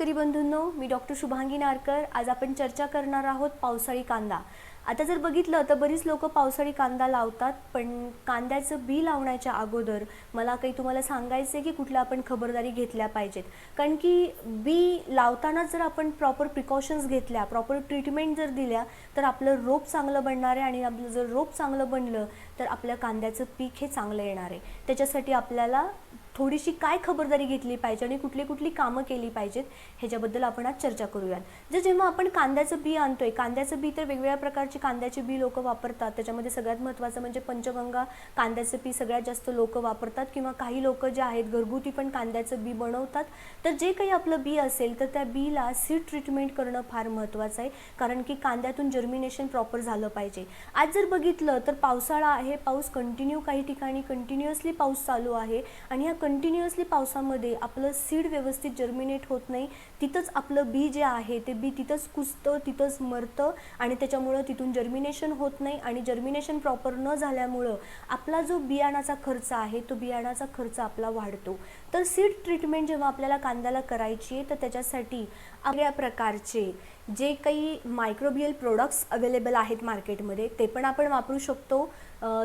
शेतकरी बंधूंनो मी डॉक्टर शुभांगी नारकर. आज आपण चर्चा करणार आहोत पावसाळी कांदा. आता जर बघितलं तर बरीच लोक पावसाळी कांदा लावतात पण कांद्याचं बी लावण्याच्या अगोदर मला काही तुम्हाला सांगायचं आहे की कुठल्या आपण खबरदारी घेतल्या पाहिजेत. कारण की बी लावताना जर आपण प्रॉपर प्रिकॉशन्स घेतल्या प्रॉपर ट्रीटमेंट जर दिल्या तर आपलं रोप चांगलं बनणार आहे आणि आपलं जर रोप चांगलं बनलं तर आपल्या कांद्याचं पीक हे चांगलं येणार आहे. त्याच्यासाठी आपल्याला थोडीशी काय खबरदारी घेतली पाहिजे आणि कुठली कुठली कामं केली पाहिजेत ह्याच्याबद्दल आपण आज चर्चा करूयात. जर जेव्हा आपण कांद्याचं बी आणतोय कांद्याचं बी तर वेगवेगळ्या प्रकारची कांद्याची बी लोक वापरतात. त्याच्यामध्ये सगळ्यात महत्त्वाचं म्हणजे पंचगंगा कांद्याचं बी सगळ्यात जास्त लोक वापरतात किंवा काही लोक जे आहेत घरगुती पण कांद्याचं बी बनवतात. तर जे काही आपलं बी असेल तर त्या बीला सीड ट्रीटमेंट करणं फार महत्त्वाचं आहे. कारण की कांद्यातून जर्मिनेशन प्रॉपर झालं पाहिजे. आज जर बघितलं तर पावसाळा आहे पाऊस कंटिन्यू काही ठिकाणी कंटिन्युअसली पाऊस चालू आहे आणि ह्या कंटिन्युअसली पावसामध्ये आपलं सीड व्यवस्थित जर्मिनेट होत नाही. तिथंच आपलं बी जे आहे ते बी तिथंच कुजतं तिथंच मरतं आणि त्याच्यामुळं तिथून जर्मिनेशन होत नाही आणि जर्मिनेशन प्रॉपर न झाल्यामुळं आपला जो बियाणाचा खर्च आहे तो बियाणाचा खर्च आपला वाढतो. तर सीड ट्रीटमेंट जेव्हा आपल्याला कांद्याला करायची आहे तर त्याच्यासाठी आपल्या प्रकारचे जे काही मायक्रोबियल प्रोडक्ट्स अवेलेबल आहेत मार्केटमध्ये ते पण आपण वापरू शकतो.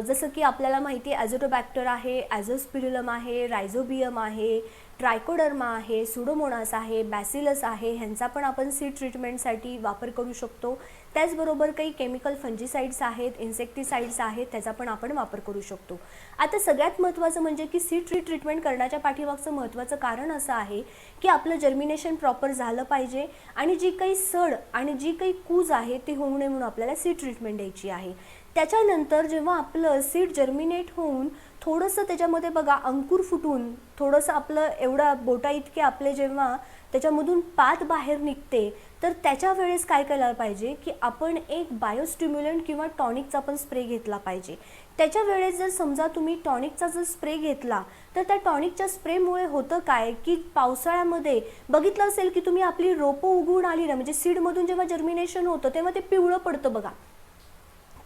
जसं की आपल्याला माहिती आहे ॲझोटोबॅक्टर आहे ॲझोस्पिरुलम आहे रायझोबियम आहे ट्रायकोडर्मा आहे सुडोमोनास आहे बॅसिलस आहे ह्यांचा पण आपण सीड ट्रीटमेंटसाठी वापर करू शकतो. त्याचबरोबर काही केमिकल फंजीसाईड्स आहेत इन्सेक्टिसाईड्स आहेत त्याचा पण आपण वापर करू शकतो. आता सगळ्यात महत्त्वाचं म्हणजे की सीड ट्री ट्रीटमेंट करण्याच्या पाठीमागचं महत्त्वाचं कारण असं आहे की आपलं जर्मिनेशन प्रॉपर झालं पाहिजे आणि जी काही सड आणि जी काही कूज आहे ती होऊ नये म्हणून आपल्याला सीड ट्रीटमेंट द्यायची आहे. त्याच्यानंतर जेव्हा आपलं सीड जर्मिनेट होऊन थोडंसं त्याच्यामध्ये बघा अंकुर फुटून थोडंसं आपलं एवढा बोटा इतके आपले जेव्हा त्याच्यामधून पात बाहेर निघते तर त्याच्या वेळेस काय करायला पाहिजे की आपण एक बायोस्टिम्युलंट किंवा टॉनिकचा पण स्प्रे घेतला पाहिजे. त्याच्या वेळेस जर समजा तुम्ही टॉनिकचा जर स्प्रे घेतला तर त्या टॉनिकच्या स्प्रेमुळे होतं काय? की पावसाळ्यामध्ये बघितलं असेल की तुम्ही आपली रोपं उगवून आली ना म्हणजे सीडमधून जेव्हा जर्मिनेशन होतं तेव्हा ते पिवळं पडतं बघा.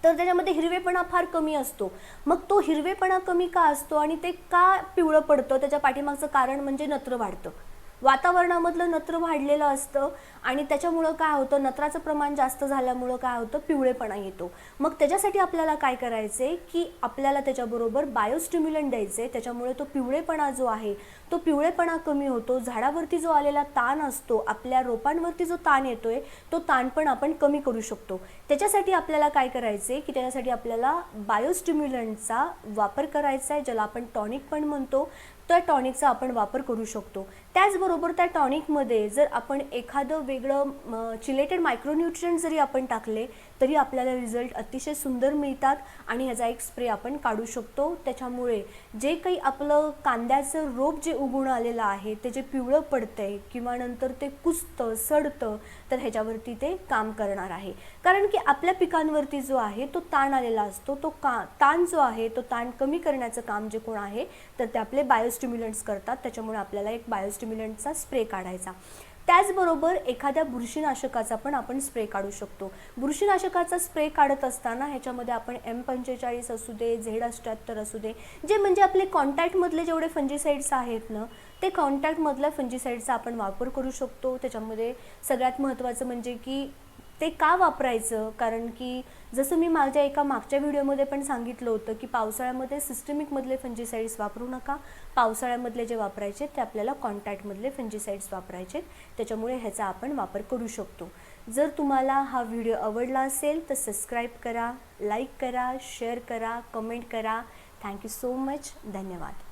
तर त्याच्यामध्ये हिरवेपणा फार कमी असतो. मग तो हिरवेपणा कमी का असतो आणि ते का पिवळं पडतं? त्याच्या पाठीमागचं कारण म्हणजे नत्र वाढतं. वातावरणामधलं नत्र वाढलेलं असतं आणि त्याच्यामुळं काय होतं नत्राचं प्रमाण जास्त झाल्यामुळं काय होतं पिवळेपणा येतो. मग त्याच्यासाठी आपल्याला काय करायचं आहे की आपल्याला त्याच्याबरोबर बायोस्टिम्युलंट द्यायचे त्याच्यामुळे तो पिवळेपणा जो आहे तो पिवळेपणा कमी होतो. झाडावरती जो आलेला ताण असतो आपल्या रोपांवरती जो ताण येतोय तो ताण पण आपण कमी करू शकतो. त्याच्यासाठी आपल्याला काय करायचं आहे की त्याच्यासाठी आपल्याला बायोस्टिम्युलंटचा वापर करायचा आहे ज्याला आपण टॉनिक पण म्हणतो. त्या टॉनिकचा आपण वापर करू शकतो. त्याचबरोबर त्या टॉनिकमध्ये जर आपण एखादं वेगळं चिलेटेड मायक्रोन्युट्रियंट जरी आपण टाकले तरी आपल्याला रिझल्ट अतिशय सुंदर मिळतात आणि ह्याचा एक स्प्रे आपण काढू शकतो. त्याच्यामुळे जे काही आपलं कांद्याचं रोप जे उगून आलेलं आहे ते जे पिवळं पडतंय किंवा नंतर ते कुजतं सडतं तर ह्याच्यावरती ते काम करणार आहे. कारण की आपल्या पिकांवरती जो आहे तो ताण आलेला असतो. तो का ताण जो आहे तो ताण कमी करण्याचं काम जे कोण आहे तर ते आपले बायोस्टिम्युलंट्स करतात. त्याच्यामुळे आपल्याला एक बायोस्टिम्युलंट बायोस्टिम्युलंटचा स्प्रे काढायचा. त्याचबरोबर एखाद्या बुरशीनाशकाचा पण आपण स्प्रे काढू शकतो. बुरशीनाशकाचा स्प्रे काढत असताना ह्याच्यामध्ये आपण एम पंचेचाळीस असू दे झेड अष्ट्याहत्तर असू दे जे म्हणजे आपले कॉन्टॅक्टमधले जेवढे फंजीसाईड्स आहेत ना ते कॉन्टॅक्टमधल्या फंजीसाईडचा आपण वापर करू शकतो. त्याच्यामध्ये सगळ्यात महत्त्वाचं म्हणजे की ते का वापरायचं कारण की जसं मी माझ्या एका मागच्या व्हिडिओमध्ये पण सांगितलं होतं की पावसाळ्यामध्ये सिस्टमिकमधले फंजीसाईड्स वापरू नका पावसाळ्यामधले जे वापरायचे ते आपल्याला कॉन्टॅक्टमधले फंजीसाईड्स वापरायचे त्याच्यामुळे ह्याचा आपण वापर करू शकतो जर तुम्हाला हा व्हिडिओ आवडला असेल तर सबस्क्राईब करा लाईक करा शेअर करा कमेंट करा थँक्यू सो मच धन्यवाद